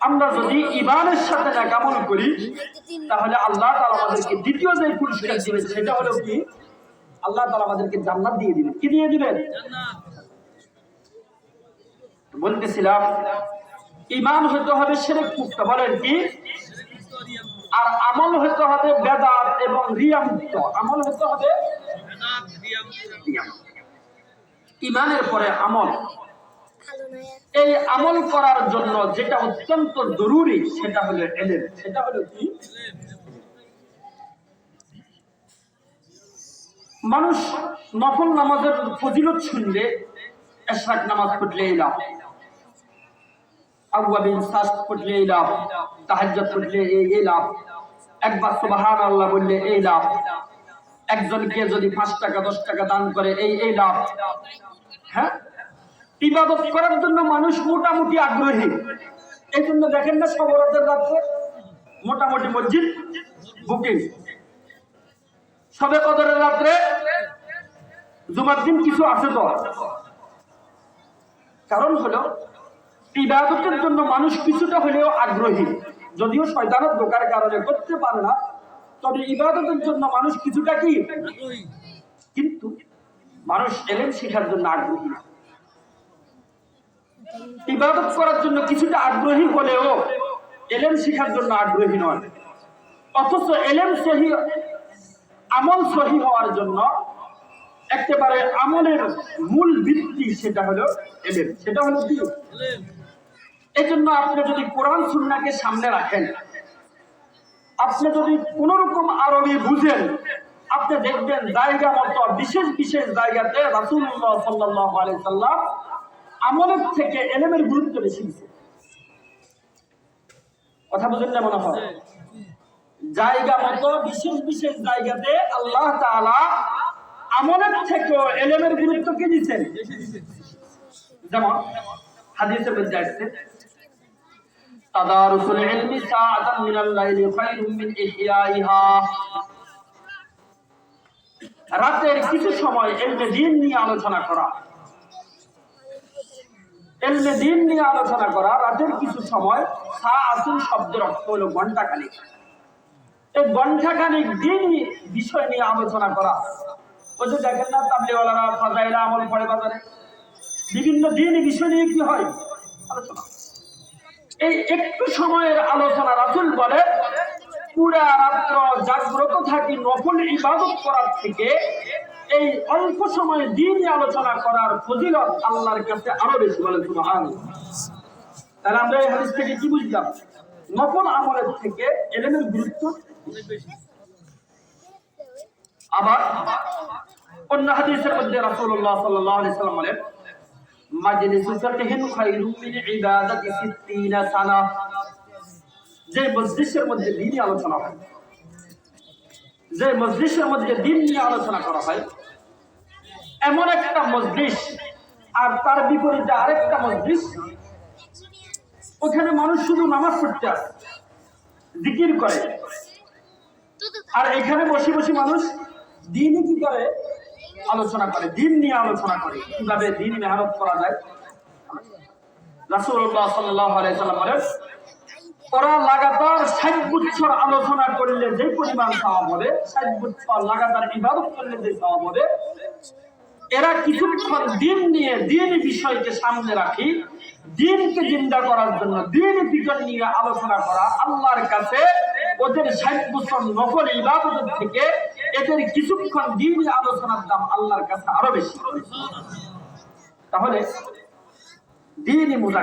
আমরা যদি ইমানের সাথে নাকামল করি তাহলে আল্লাহ তাআলা আমাদেরকে দ্বিতীয় যে পুরস্কার দিবেন সেটা হলো কি? আল্লাহ তাআলা আমাদেরকে জান্নাত দিয়ে দিবেন। কি দিয়ে দিবেন? বলতেছিলাম ইমান হবে সেরেক মুক্ত। বলেন কি? আর আমল হইতে হবে বেদাত এবং রিয়া মুক্ত আমল হইতে হবে ইমানের পরে আমল। এই আমল করার জন্য যেটা অত্যন্ত জরুরি, সেটা হলো এলেম। সেটা হলো কি? মানুষ নফল নামাজের ফজিলত শুনলে নামাজ পড়লে এই লাভ। আউয়াবিন সাস পড়লে এই লাভ পড়লে এই একবার সুবহান আল্লাহ বললে এই লাভ। একজনকে যদি পাঁচ টাকা, দশ টাকা দান করে, এই এই লাভ। হ্যাঁ? ইবাদত করার জন্য মানুষ মোটামুটি আগ্রহী। এই জন্য দেখেন না সবরাতের রাত্রে মোটামুটি মসজিদ বুকিং। সবে কদরের রাত্রে জুমার দিন কিছু আছে তো। কারণ হলো, ইবাদতের জন্য মানুষ কিছুটা হলেও আগ্রহী। যদিও শয়তানের দোকার কারণে করতে পারে না, তবে ইবাদতের জন্য মানুষ কিছুটা কি? কিন্তু মানুষ এলেন শেখার জন্য আগ্রহী। ইবাদত করার জন্য কিছুটা আগ্রহী হলেও এলেন শেখার জন্য আগ্রহী নয়। অথচ এলেন সহি, আমল সহি হওয়ার জন্য একেবারে আমলের মূল ভিত্তি সেটা হলো এলেন সেটা হলো কি? এই জন্য আপনি যদি কোরআন সুন্নাকে সামনে রাখেন, আপনি যদি কোন রকম আরবি বুঝেন, আপনি দেখবেন জায়গা মতো, বিশেষ বিশেষ জায়গাতে রাসুল্লাহ সাল্লাহ আলাই সাল্লাম আমলের থেকে এলেমের গুরুত্ব বেশি দিচ্ছে কথা বুঝেন না মনে হয়? জায়গা মতো, বিশেষ বিশেষ জায়গাতে আল্লাহ তাআলা আমলের থেকেও এলেমের গুরুত্ব কে দিচ্ছেন যেমন হাদিসে মধ্যে আসছে, তাদারুসুল ইলমি সাআতান মিনাল লাইলি খায়রুম মিন ইহইয়াইহা রাতের কিছু সময় এলমে দিন নিয়ে আলোচনা করা। এলমে দিন নিয়ে আলোচনা করা, রাতের কিছু সময় সাআতুন শব্দের অর্থ হলো ঘণ্টা খানিক এই ঘণ্টা খানিক দিন বিষয় নিয়ে আলোচনা করা। দেখেন না, তাবলিওয়ালারা ফাজাইলা আমল বাজারে। বিভিন্ন দিন বিষয় নিয়ে কি হয়? আলোচনা। এই একটু সময়ের আলোচনা রাসুল বলে, পুরা রাত্র জাগ্রত থাকি নফল ইবাদত করার থেকে এই অল্প সময়ে দিন আলোচনা করার ফজিলত আল্লাহর কাছে আরও বেশি বলেন সুবহান তাহলে আমরা এই হাদিস থেকে কি বুঝলাম? নফল আমলের থেকে এলেমের গুরুত্ব আবার অন্য হাদিসের মধ্যে রাসূলুল্লাহ সাল্লাল্লাহু আলাইহি সাল্লাম বলেন, মাজলিসু খায়রুম মিন ইবাদাতি 60 সানা। যে মজলিসের মধ্যে দিনই আলোচনা হয়, যে মজলিসের মধ্যে দিন নিয়ে আলোচনা করা হয় এমন একটা মজলিস, আর তার বিপরীতে আরেকটা মজলিস। ওখানে মানুষ শুধু নামাজ পড়তে আসে, জিকির করে। আর এখানে বসে বসে মানুষ দিনই কি করে? আলোচনা করে, দিন নিয়ে আলোচনা করে, কীভাবে দিন মেহনত করা যায়। আলাইহি সাল্লাম ওরা লাগাতার ষাট বছর আলোচনা করলে যে পরিমাণ সওয়াব হবে, ষাট বছর লাগাতার ইবাদত করলে যে সওয়াব হবে এরা কিছুক্ষণ দিন নিয়ে, দিন বিষয়কে সামনে রাখি, দিনকে জিন্দা করার জন্য, দিন বিজন নিয়ে আলোচনা করা, আল্লাহর কাছে ওদের ষাট বছর নকল ইবাদতের থেকে এদের কিছুক্ষণ দিন আলোচনার দাম আল্লাহর কাছে আরও বেশি। তাহলে দিনই মোজা